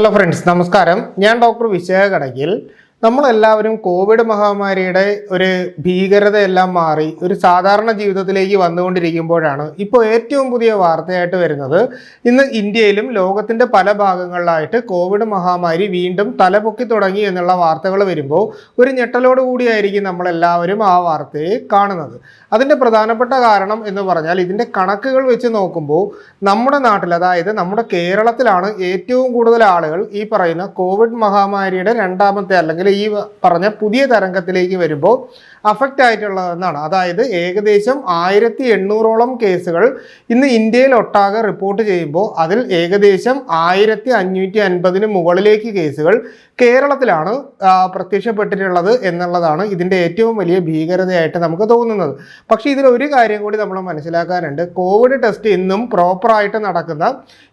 Hello friends നമസ്കാരം. ഞാൻ doctor വിജയ നമ്മളെല്ലാവരും കോവിഡ് മഹാമാരിയുടെ ഒരു ഭീകരതയെല്ലാം മാറി ഒരു സാധാരണ ജീവിതത്തിലേക്ക് വന്നുകൊണ്ടിരിക്കുമ്പോഴാണ് ഇപ്പോൾ ഏറ്റവും പുതിയ വാർത്തയായിട്ട് വരുന്നത്. ഇന്ന് ഇന്ത്യയിലും ലോകത്തിന്റെ പല ഭാഗങ്ങളിലായിട്ട് കോവിഡ് മഹാമാരി വീണ്ടും തലപൊക്കി തുടങ്ങി എന്നുള്ള വാർത്തകൾ വരുമ്പോൾ ഒരു ഞെട്ടലോട് കൂടിയായിരിക്കും നമ്മളെല്ലാവരും ആ വാർത്തയെ കാണുന്നത്. അതിന്റെ പ്രധാനപ്പെട്ട കാരണം എന്ന് പറഞ്ഞാൽ ഇതിന്റെ കണക്കുകൾ വെച്ച് നോക്കുമ്പോൾ നമ്മുടെ നാട്ടിൽ അതായത് നമ്മുടെ കേരളത്തിലാണ് ഏറ്റവും കൂടുതൽ ആളുകൾ ഈ പറയുന്ന കോവിഡ് മഹാമാരിയുടെ രണ്ടാമത്തെ അല്ലെങ്കിൽ ഈ പറഞ്ഞ പുതിയ തരംഗത്തിലേക്ക് വരുമ്പോൾ അഫക്റ്റ് ആയിട്ടുള്ളതെന്നാണ് അതായത് ഏകദേശം ആയിരത്തി എണ്ണൂറോളം കേസുകൾ ഇന്ന് ഇന്ത്യയിൽ ഒട്ടാകെ റിപ്പോർട്ട് ചെയ്യുമ്പോൾ അതിൽ ഏകദേശം ആയിരത്തി അഞ്ഞൂറ്റി അൻപതിന് മുകളിലേക്ക് കേസുകൾ കേരളത്തിലാണ് പ്രത്യക്ഷപ്പെട്ടിട്ടുള്ളത് എന്നുള്ളതാണ് ഇതിന്റെ ഏറ്റവും വലിയ ഭീകരതയായിട്ട് നമുക്ക് തോന്നുന്നത്. പക്ഷേ ഇതിൽ ഒരു കാര്യം കൂടി നമ്മൾ മനസ്സിലാക്കാനുണ്ട്. കോവിഡ് ടെസ്റ്റ് ഇന്നും പ്രോപ്പറായിട്ട് നടക്കുന്ന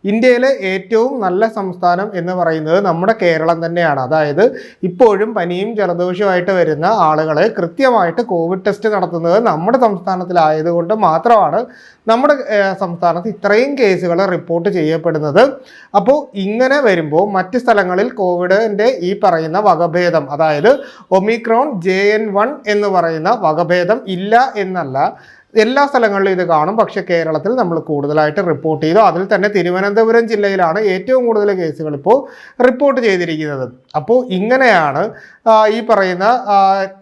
ഇന്ത്യയിലെ ഏറ്റവും നല്ല സംസ്ഥാനം എന്ന് പറയുന്നത് നമ്മുടെ കേരളം തന്നെയാണ്. അതായത് ഇപ്പോഴും പനിയും ജലദോഷവുമായിട്ട് വരുന്ന ആളുകളെ കൃത്യമായിട്ട് കോവിഡ് ടെസ്റ്റ് നടത്തുന്നത് നമ്മുടെ സംസ്ഥാനത്തിലായതുകൊണ്ട് മാത്രമാണ് നമ്മുടെ സംസ്ഥാനത്ത് ഇത്രയും കേസുകൾ റിപ്പോർട്ട് ചെയ്യപ്പെടുന്നത്. അപ്പോൾ ഇങ്ങനെ വരുമ്പോൾ മറ്റ് സ്ഥലങ്ങളിൽ കോവിഡിന്റെ ഈ പറയുന്ന വകഭേദം അതായത് ഒമിക്രോൺ ജെ എൻ വൺ എന്ന് പറയുന്ന വകഭേദം ഇല്ല എന്നല്ല. എല്ലാ സ്ഥലങ്ങളിലും ഇത് കാണും. പക്ഷേ കേരളത്തിൽ നമ്മൾ കൂടുതലായിട്ട് റിപ്പോർട്ട് ചെയ്തു. അതിൽ തന്നെ തിരുവനന്തപുരം ജില്ലയിലാണ് ഏറ്റവും കൂടുതൽ കേസുകൾ ഇപ്പോൾ റിപ്പോർട്ട് ചെയ്തിരിക്കുന്നത്. അപ്പോൾ ഇങ്ങനെയാണ് ഈ പറയുന്ന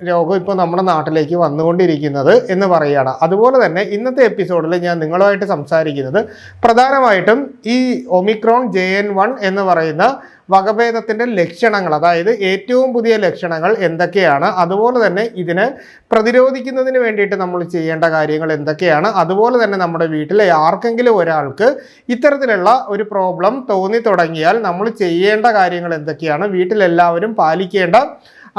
രോഗം ഇപ്പോൾ നമ്മുടെ നാട്ടിലേക്ക് വന്നുകൊണ്ടിരിക്കുന്നത് എന്ന് പറയുകയാണ്. അതുപോലെ തന്നെ ഇന്നത്തെ എപ്പിസോഡിൽ ഞാൻ നിങ്ങളുമായിട്ട് സംസാരിക്കുന്നത് പ്രധാനമായിട്ടും ഈ ഒമിക്രോൺ ജെ എൻ വൺ എന്ന് പറയുന്ന വകഭേദത്തിന്റെ ലക്ഷണങ്ങൾ അതായത് ഏറ്റവും പുതിയ ലക്ഷണങ്ങൾ എന്തൊക്കെയാണ് അതുപോലെ തന്നെ ഇതിനെ പ്രതിരോധിക്കുന്നതിന് വേണ്ടിയിട്ട് നമ്മൾ ചെയ്യേണ്ട കാര്യങ്ങൾ എന്തൊക്കെയാണ് അതുപോലെ തന്നെ നമ്മുടെ വീട്ടിലെ ആർക്കെങ്കിലും ഒരാൾക്ക് ഇത്തരത്തിലുള്ള ഒരു പ്രോബ്ലം തോന്നി തുടങ്ങിയാൽ നമ്മൾ ചെയ്യേണ്ട കാര്യങ്ങൾ എന്തൊക്കെയാണ് വീട്ടിലെല്ലാവരും പാലിക്കേണ്ട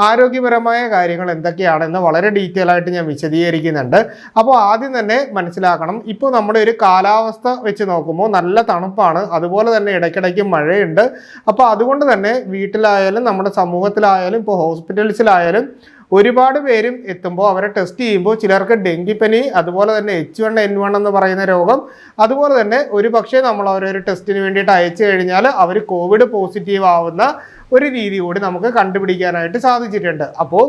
ആരോഗ്യപരമായ കാര്യങ്ങൾ എന്തൊക്കെയാണെന്ന് വളരെ ഡീറ്റെയിൽ ആയിട്ട് ഞാൻ വിശദീകരിക്കുന്നുണ്ട്. അപ്പോൾ ആദ്യം തന്നെ മനസ്സിലാക്കണം ഇപ്പോൾ നമ്മുടെ ഒരു കാലാവസ്ഥ വെച്ച് നോക്കുമ്പോൾ നല്ല തണുപ്പാണ് അതുപോലെ തന്നെ ഇടയ്ക്കിടയ്ക്ക് മഴയുണ്ട്. അപ്പോൾ അതുകൊണ്ട് തന്നെ വീട്ടിലായാലും നമ്മുടെ സമൂഹത്തിലായാലും ഇപ്പോൾ ഹോസ്പിറ്റൽസിലായാലും ഒരുപാട് പേരും എത്തുമ്പോൾ അവരെ ടെസ്റ്റ് ചെയ്യുമ്പോൾ ചിലർക്ക് ഡെങ്കിപ്പനി അതുപോലെ തന്നെ എച്ച് വൺ എൻ വൺ എന്ന് പറയുന്ന രോഗം അതുപോലെ തന്നെ ഒരു പക്ഷേ നമ്മൾ അവരൊരു ടെസ്റ്റിന് വേണ്ടിയിട്ട് അയച്ചു കഴിഞ്ഞാൽ അവർ കോവിഡ് പോസിറ്റീവ് ആവുന്ന ഒരു രീതി കൂടി നമുക്ക് കണ്ടുപിടിക്കാനായിട്ട് സാധിച്ചിട്ടുണ്ട്. അപ്പോൾ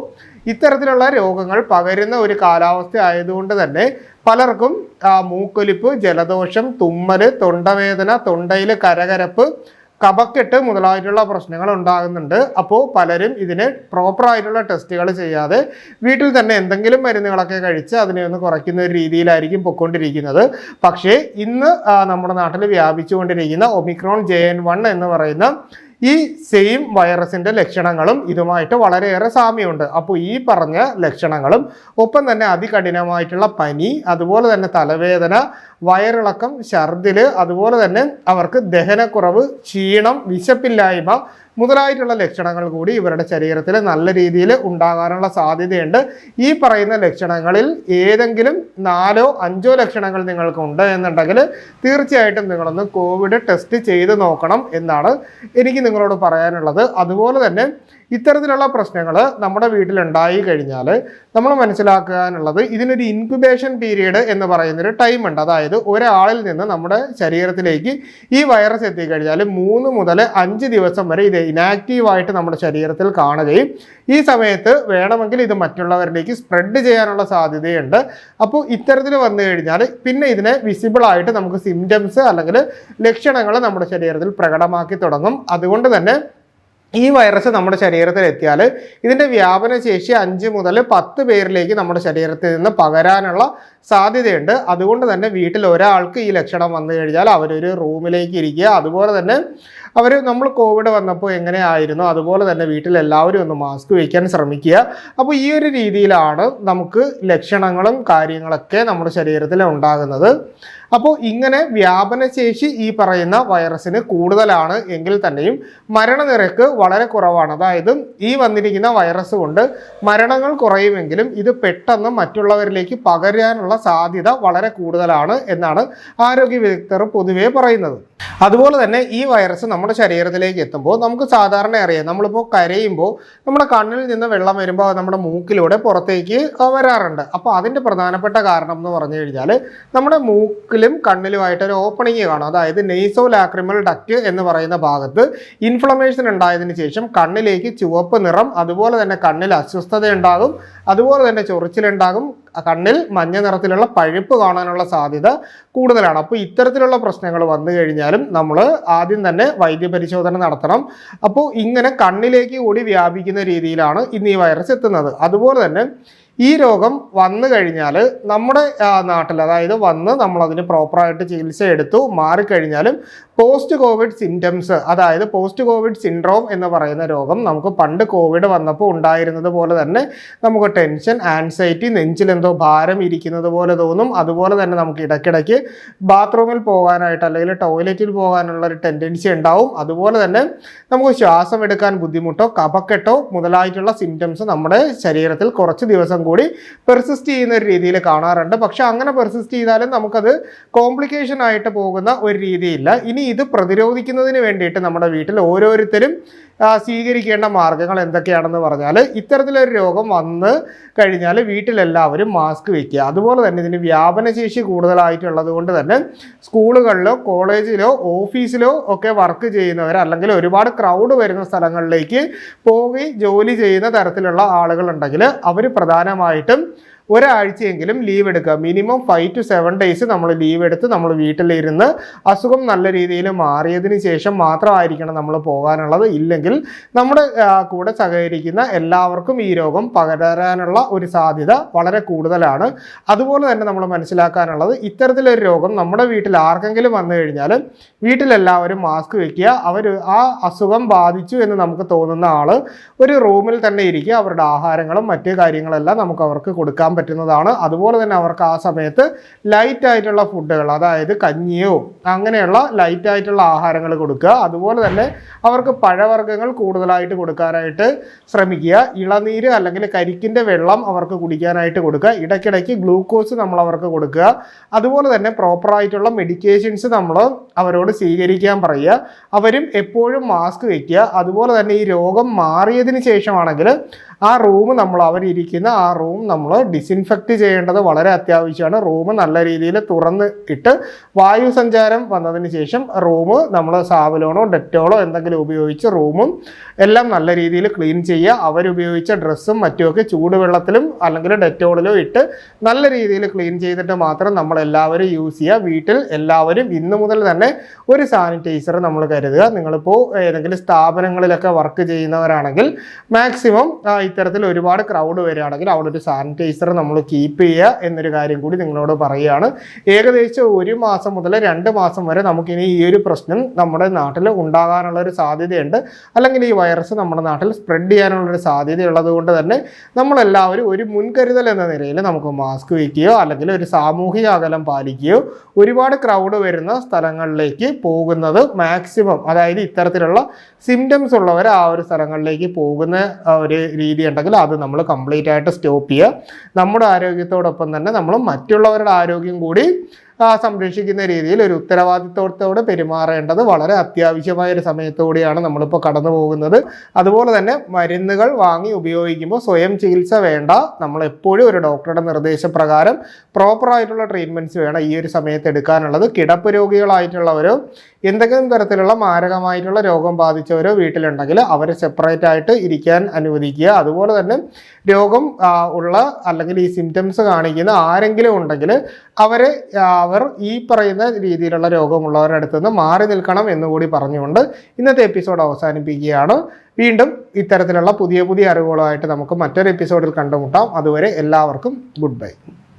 ഇത്തരത്തിലുള്ള രോഗങ്ങൾ പകരുന്ന ഒരു കാലാവസ്ഥ ആയതുകൊണ്ട് തന്നെ പലർക്കും മൂക്കൊലിപ്പ് ജലദോഷം തുമ്മൽ തൊണ്ടവേദന തൊണ്ടയിൽ കരകരപ്പ് കഫക്കെട്ട് മുതലായിട്ടുള്ള പ്രശ്നങ്ങൾ ഉണ്ടാകുന്നുണ്ട്. അപ്പോൾ പലരും ഇതിന് പ്രോപ്പറായിട്ടുള്ള ടെസ്റ്റുകൾ ചെയ്യാതെ വീട്ടിൽ തന്നെ എന്തെങ്കിലും മരുന്നുകളൊക്കെ കഴിച്ച് അതിനെ ഒന്ന് കുറയ്ക്കുന്ന ഒരു രീതിയിലായിരിക്കും പൊയ്ക്കൊണ്ടിരിക്കുന്നത്. പക്ഷേ ഇന്ന് നമ്മുടെ നാട്ടിൽ വ്യാപിച്ചുകൊണ്ടിരിക്കുന്ന ഒമിക്രോൺ ജെ എൻ വൺ എന്ന് പറയുന്ന ഈ സെയിം വൈറസിന്റെ ലക്ഷണങ്ങളും ഇതുമായിട്ട് വളരെയേറെ സാമ്യമുണ്ട്. അപ്പോൾ ഈ പറഞ്ഞ ലക്ഷണങ്ങളും ഒപ്പം തന്നെ അതികഠിനമായിട്ടുള്ള പനി അതുപോലെ തന്നെ തലവേദന വയറിളക്കം ഛർദിൽ അതുപോലെ തന്നെ അവർക്ക് ദഹനക്കുറവ് ക്ഷീണം വിശപ്പില്ലായ്മ മുതലായിട്ടുള്ള ലക്ഷണങ്ങൾ കൂടി ഇവരുടെ ശരീരത്തിൽ നല്ല രീതിയിൽ ഉണ്ടാകാനുള്ള സാധ്യതയുണ്ട്. ഈ പറയുന്ന ലക്ഷണങ്ങളിൽ ഏതെങ്കിലും നാലോ അഞ്ചോ ലക്ഷണങ്ങൾ നിങ്ങൾക്ക് ഉണ്ട് എന്നുണ്ടെങ്കിൽ തീർച്ചയായിട്ടും നിങ്ങളൊന്ന് കോവിഡ് ടെസ്റ്റ് ചെയ്ത് നോക്കണം എന്നാണ് എനിക്ക് നിങ്ങളോട് പറയാനുള്ളത്. അതുപോലെ തന്നെ ഇത്തരത്തിലുള്ള പ്രശ്നങ്ങൾ നമ്മുടെ വീട്ടിലുണ്ടായി കഴിഞ്ഞാൽ നമ്മൾ മനസ്സിലാക്കാനുള്ളത് ഇതിനൊരു ഇൻക്യുബേഷൻ പീരീഡ് എന്ന് പറയുന്നൊരു ടൈം ഉണ്ട്. അതായത് ഒരാളിൽ നിന്ന് നമ്മുടെ ശരീരത്തിലേക്ക് ഈ വൈറസ് എത്തിക്കഴിഞ്ഞാൽ മൂന്ന് മുതൽ അഞ്ച് ദിവസം വരെ ഇത് ഇനാക്റ്റീവായിട്ട് നമ്മുടെ ശരീരത്തിൽ കാണുകയും ഈ സമയത്ത് വേണമെങ്കിൽ ഇത് മറ്റുള്ളവരിലേക്ക് സ്പ്രെഡ് ചെയ്യാനുള്ള സാധ്യതയുണ്ട്. അപ്പോൾ ഇത്തരത്തിൽ വന്നു കഴിഞ്ഞാൽ പിന്നെ ഇതിനെ വിസിബിളായിട്ട് നമുക്ക് സിംറ്റംസ് അല്ലെങ്കിൽ ലക്ഷണങ്ങൾ നമ്മുടെ ശരീരത്തിൽ പ്രകടമാക്കി തുടങ്ങും. അതുകൊണ്ട് തന്നെ ഈ വൈറസ് നമ്മുടെ ശരീരത്തിൽ എത്തിയാൽ ഇതിന്റെ വ്യാപന ശേഷി അഞ്ച് മുതൽ പത്ത് പേരിലേക്ക് നമ്മുടെ ശരീരത്തിൽ നിന്ന് പകരാനുള്ള സാധ്യതയുണ്ട്. അതുകൊണ്ട് തന്നെ വീട്ടിൽ ഒരാൾക്ക് ഈ ലക്ഷണം വന്നു കഴിഞ്ഞാൽ അവരൊരു റൂമിലേക്ക് ഇരിക്കുക. അതുപോലെ തന്നെ അവർ നമ്മൾ കോവിഡ് വന്നപ്പോൾ എങ്ങനെയായിരുന്നു? അതുപോലെ തന്നെ വീട്ടിൽ എല്ലാവരും ഒന്ന് മാസ്ക് വയ്ക്കാൻ ശ്രമിക്കുക. അപ്പോൾ ഈ ഒരു രീതിയിലാണ് നമുക്ക് ലക്ഷണങ്ങളും കാര്യങ്ങളൊക്കെ നമ്മുടെ ശരീരത്തിൽ ഉണ്ടാകുന്നത്. അപ്പോൾ ഇങ്ങനെ വ്യാപനശേഷി ഈ പറയുന്ന വൈറസിന് കൂടുതലാണ് എങ്കിൽ തന്നെയും മരണനിരക്ക് വളരെ കുറവാണ്. അതായത് ഈ വന്നിരിക്കുന്ന വൈറസ് കൊണ്ട് മരണങ്ങൾ കുറയുമെങ്കിലും ഇത് പെട്ടെന്ന് മറ്റുള്ളവരിലേക്ക് പകരാനുള്ള സാധ്യത വളരെ കൂടുതലാണ് എന്നാണ് ആരോഗ്യ വിദഗ്ധർ പൊതുവെ പറയുന്നത്. അതുപോലെ തന്നെ ഈ വൈറസ് നമ്മുടെ ശരീരത്തിലേക്ക് എത്തുമ്പോൾ നമുക്ക് സാധാരണ അറിയാം. നമ്മളിപ്പോൾ കരയുമ്പോൾ നമ്മുടെ കണ്ണിൽ നിന്ന് വെള്ളം വരുമ്പോൾ നമ്മുടെ മൂക്കിലൂടെ പുറത്തേക്ക് വരാറുണ്ട്. അപ്പോൾ അതിന്റെ പ്രധാനപ്പെട്ട കാരണം എന്ന് പറഞ്ഞു കഴിഞ്ഞാൽ നമ്മുടെ മൂക്കിൽ മൂക്കിലും കണ്ണിലുമായിട്ട് ഒരു ഓപ്പണിങ് കാണും. അതായത് നെയ്സോ ലാക്രിമൽ ഡക്റ്റ് എന്ന് പറയുന്ന ഭാഗത്ത് ഇൻഫ്ലമേഷൻ ഉണ്ടായതിനു ശേഷം കണ്ണിലേക്ക് ചുവപ്പ് നിറം അതുപോലെ തന്നെ കണ്ണിൽ അസ്വസ്ഥത ഉണ്ടാകും അതുപോലെ തന്നെ ചൊറിച്ചിലുണ്ടാകും കണ്ണിൽ മഞ്ഞ നിറത്തിലുള്ള പഴുപ്പ് കാണാനുള്ള സാധ്യത കൂടുതലാണ്. അപ്പോൾ ഇത്തരത്തിലുള്ള പ്രശ്നങ്ങൾ വന്നു കഴിഞ്ഞാലും നമ്മൾ ആദ്യം തന്നെ വൈദ്യപരിശോധന നടത്തണം. അപ്പോൾ ഇങ്ങനെ കണ്ണിലേക്ക് കൂടി വ്യാപിക്കുന്ന രീതിയിലാണ് ഇന്ന് ഈ വൈറസ് എത്തുന്നത്. അതുപോലെ തന്നെ ഈ രോഗം വന്നു കഴിഞ്ഞാൽ നമ്മുടെ നാട്ടിൽ അതായത് വന്ന് നമ്മളതിന് പ്രോപ്പറായിട്ട് ചികിത്സ എടുത്തു മാറിക്കഴിഞ്ഞാലും പോസ്റ്റ് കോവിഡ് സിംറ്റംസ് അതായത് പോസ്റ്റ് കോവിഡ് സിൻഡ്രോം എന്ന് പറയുന്ന രോഗം നമുക്ക് പണ്ട് കോവിഡ് വന്നപ്പോൾ ഉണ്ടായിരുന്നത് പോലെ തന്നെ നമുക്ക് ടെൻഷൻ ആൻസൈറ്റി നെഞ്ചിലെന്തോ ഭാരം ഇരിക്കുന്നത് പോലെ തോന്നും. അതുപോലെ തന്നെ നമുക്ക് ഇടയ്ക്കിടയ്ക്ക് ബാത്റൂമിൽ പോകാനായിട്ട് അല്ലെങ്കിൽ ടോയ്ലറ്റിൽ പോകാനുള്ള ഒരു ടെൻഡൻസി ഉണ്ടാവും. അതുപോലെ തന്നെ നമുക്ക് ശ്വാസം എടുക്കാൻ ബുദ്ധിമുട്ടോ കപക്കെട്ടോ മുതലായിട്ടുള്ള സിംറ്റംസ് നമ്മുടെ ശരീരത്തിൽ കുറച്ച് ദിവസം കൂടി പെർസിസ്റ്റ് ചെയ്യുന്ന ഒരു രീതിയിൽ കാണാറുണ്ട്. പക്ഷെ അങ്ങനെ പെർസിസ്റ്റ് ചെയ്താലും നമുക്കത് കോംപ്ലിക്കേഷൻ ആയിട്ട് പോകുന്ന ഒരു രീതിയില്ല. ഇനി ഇത് പ്രതിരോധിക്കുന്നതിന് വേണ്ടിയിട്ട് നമ്മുടെ വീട്ടിൽ ഓരോരുത്തരും സ്വീകരിക്കേണ്ട മാർഗങ്ങൾ എന്തൊക്കെയാണെന്ന് പറഞ്ഞാൽ ഇത്തരത്തിലൊരു രോഗം വന്ന് കഴിഞ്ഞാൽ വീട്ടിലെല്ലാവരും മാസ്ക് വയ്ക്കുക അതുപോലെ തന്നെ ഇതിന് വ്യാപനശേഷി കൂടുതലായിട്ടുള്ളത് കൊണ്ട് തന്നെ സ്കൂളുകളിലോ കോളേജിലോ ഓഫീസിലോ ഒക്കെ വർക്ക് ചെയ്യുന്നവർ അല്ലെങ്കിൽ ഒരുപാട് ക്രൗഡ് വരുന്ന സ്ഥലങ്ങളിലേക്ക് പോയി ജോലി ചെയ്യുന്ന തരത്തിലുള്ള ആളുകളുണ്ടെങ്കിൽ അവർ പ്രധാനമായിട്ടും ഒരാഴ്ചയെങ്കിലും ലീവ് എടുക്കുക. Minimum five to seven days നമ്മൾ ലീവ് എടുത്ത് നമ്മൾ വീട്ടിലിരുന്ന് അസുഖം നല്ല രീതിയിൽ മാറിയതിന് ശേഷം മാത്രമായിരിക്കണം നമ്മൾ പോകാനുള്ളത്. ഇല്ലെങ്കിൽ നമ്മുടെ കൂടെ സഹകരിക്കുന്ന എല്ലാവർക്കും ഈ രോഗം പകരാനുള്ള ഒരു സാധ്യത വളരെ കൂടുതലാണ്. അതുപോലെ തന്നെ നമ്മൾ മനസ്സിലാക്കാനുള്ളത് ഇത്തരത്തിലൊരു രോഗം നമ്മുടെ വീട്ടിൽ ആർക്കെങ്കിലും വന്നു കഴിഞ്ഞാൽ വീട്ടിലെല്ലാവരും മാസ്ക് വെക്കുക. അവർ ആ അസുഖം ബാധിച്ചു എന്ന് നമുക്ക് തോന്നുന്ന ആൾ ഒരു റൂമിൽ തന്നെ ഇരിക്കുക. അവരുടെ ആഹാരങ്ങളും മറ്റു കാര്യങ്ങളെല്ലാം നമുക്ക് അവർക്ക് കൊടുക്കാൻ പറ്റുന്നതാണ്. അതുപോലെ തന്നെ അവർക്ക് ആ സമയത്ത് ലൈറ്റ് ആയിട്ടുള്ള ഫുഡുകൾ അതായത് കഞ്ഞിയോ അങ്ങനെയുള്ള ലൈറ്റ് ആയിട്ടുള്ള ആഹാരങ്ങൾ കൊടുക്കുക. അതുപോലെ തന്നെ അവർക്ക് പഴവർഗങ്ങൾ കൂടുതലായിട്ട് കൊടുക്കാനായിട്ട് ശ്രമിക്കുക. ഇളനീര് അല്ലെങ്കിൽ കരിക്കിന്റെ വെള്ളം അവർക്ക് കുടിക്കാനായിട്ട് കൊടുക്കുക. ഇടയ്ക്കിടയ്ക്ക് ഗ്ലൂക്കോസ് നമ്മൾ അവർക്ക് കൊടുക്കുക. അതുപോലെ തന്നെ പ്രോപ്പറായിട്ടുള്ള മെഡിക്കേഷൻസ് നമ്മൾ അവരോട് സ്വീകരിക്കാൻ പറയുക. അവരും എപ്പോഴും മാസ്ക് വയ്ക്കുക അതുപോലെ തന്നെ ഈ രോഗം മാറിയതിന് ശേഷമാണെങ്കിൽ ആ റൂം നമ്മൾ അവരിയ്ക്കുന്ന ആ റൂം നമ്മൾ ഡിസിൻഫെക്റ്റ് ചെയ്യേണ്ടത് വളരെ അത്യാവശ്യമാണ്. റൂം നല്ല രീതിയിൽ തുറന്ന് ഇട്ട് വായു സഞ്ചാരം വന്നതിന് ശേഷം റൂം നമ്മൾ സാവലോണോ ഡെറ്റോളോ എന്തെങ്കിലും ഉപയോഗിച്ച് റൂമും എല്ലാം നല്ല രീതിയിൽ ക്ലീൻ ചെയ്യുക. അവരുപയോഗിച്ച ഡ്രസ്സും മറ്റുമൊക്കെ ചൂടുവെള്ളത്തിലും അല്ലെങ്കിൽ ഡെറ്റോളിലോ ഇട്ട് നല്ല രീതിയിൽ ക്ലീൻ ചെയ്തിട്ട് മാത്രം നമ്മൾ എല്ലാവരും യൂസ് ചെയ്യുക. വീട്ടിൽ എല്ലാവരും ഇന്നു മുതൽ തന്നെ ഒരു സാനിറ്റൈസർ നമ്മൾ കരുതുക. നിങ്ങളിപ്പോൾ ഏതെങ്കിലും സ്ഥാപനങ്ങളിലൊക്കെ വർക്ക് ചെയ്യുന്നവരാണെങ്കിൽ മാക്സിമം ഇത്തരത്തിൽ ഒരുപാട് ക്രൗഡ് വരികയാണെങ്കിൽ അവിടെ ഒരു സാനിറ്റൈസർ നമ്മൾ കീപ്പ് ചെയ്യുക എന്നൊരു കാര്യം കൂടി നിങ്ങളോട് പറയുകയാണ്. ഏകദേശം ഒരു മാസം മുതൽ രണ്ട് മാസം വരെ നമുക്കിനി ഈ ഒരു പ്രശ്നം നമ്മുടെ നാട്ടിൽ ഉണ്ടാകാനുള്ള ഒരു സാധ്യതയുണ്ട്. അല്ലെങ്കിൽ ഈ വൈറസ് നമ്മുടെ നാട്ടിൽ സ്പ്രെഡ് ചെയ്യാനുള്ള ഒരു സാധ്യതയുള്ളത് കൊണ്ട് തന്നെ നമ്മളെല്ലാവരും ഒരു മുൻകരുതൽ എന്ന നിലയിൽ നമുക്ക് മാസ്ക് വയ്ക്കുകയോ അല്ലെങ്കിൽ ഒരു സാമൂഹിക അകലം പാലിക്കുകയോ ഒരുപാട് ക്രൗഡ് വരുന്ന സ്ഥലങ്ങളിലേക്ക് പോകുന്നത് മാക്സിമം അതായത് ഇത്തരത്തിലുള്ള സിംറ്റംസ് ഉള്ളവർ ആ ഒരു സ്ഥലങ്ങളിലേക്ക് പോകുന്ന ഒരു രീതി ഉണ്ടെങ്കിൽ അത് നമ്മൾ കംപ്ലീറ്റ് ആയിട്ട് സ്റ്റോപ്പ് ചെയ്യുക. നമ്മുടെ ആരോഗ്യത്തോടൊപ്പം തന്നെ നമ്മൾ മറ്റുള്ളവരുടെ ആരോഗ്യം കൂടി സംരക്ഷിക്കുന്ന രീതിയിൽ ഒരു ഉത്തരവാദിത്തത്തോടെ പെരുമാറേണ്ടത് വളരെ അത്യാവശ്യമായ ഒരു സമയത്തുകൂടിയാണ് നമ്മളിപ്പോൾ കടന്നു പോകുന്നത്. അതുപോലെ തന്നെ മരുന്നുകൾ വാങ്ങി ഉപയോഗിക്കുമ്പോൾ സ്വയം ചികിത്സ വേണ്ട. നമ്മൾ എപ്പോഴും ഒരു ഡോക്ടറുടെ നിർദ്ദേശപ്രകാരം പ്രോപ്പറായിട്ടുള്ള ട്രീറ്റ്മെന്റ്സ് വേണം ഈ ഒരു സമയത്ത് എടുക്കാനുള്ളത്. കിടപ്പ് രോഗികളായിട്ടുള്ളവരോ എന്തെങ്കിലും തരത്തിലുള്ള മാരകമായിട്ടുള്ള രോഗം ബാധിച്ചവരോ വീട്ടിലുണ്ടെങ്കിൽ അവരെ സെപ്പറേറ്റ് ആയിട്ട് ഇരിക്കാൻ അനുവദിക്കുക. അതുപോലെ തന്നെ രോഗം ഉള്ള അല്ലെങ്കിൽ ഈ സിംറ്റംസ് കാണിക്കുന്ന ആരെങ്കിലും ഉണ്ടെങ്കിൽ അവരെ അവർ ഈ പറയുന്ന രീതിയിലുള്ള രോഗമുള്ളവരുടെ അടുത്ത് നിന്ന് മാറി നിൽക്കണം എന്നുകൂടി പറഞ്ഞുകൊണ്ട് ഇന്നത്തെ എപ്പിസോഡ് അവസാനിപ്പിക്കുകയാണ്. വീണ്ടും ഇത്തരത്തിലുള്ള പുതിയ പുതിയ അറിവുകളുമായിട്ട് നമുക്ക് മറ്റൊരു എപ്പിസോഡിൽ കണ്ടുമുട്ടാം. അതുവരെ എല്ലാവർക്കും ഗുഡ് ബൈ.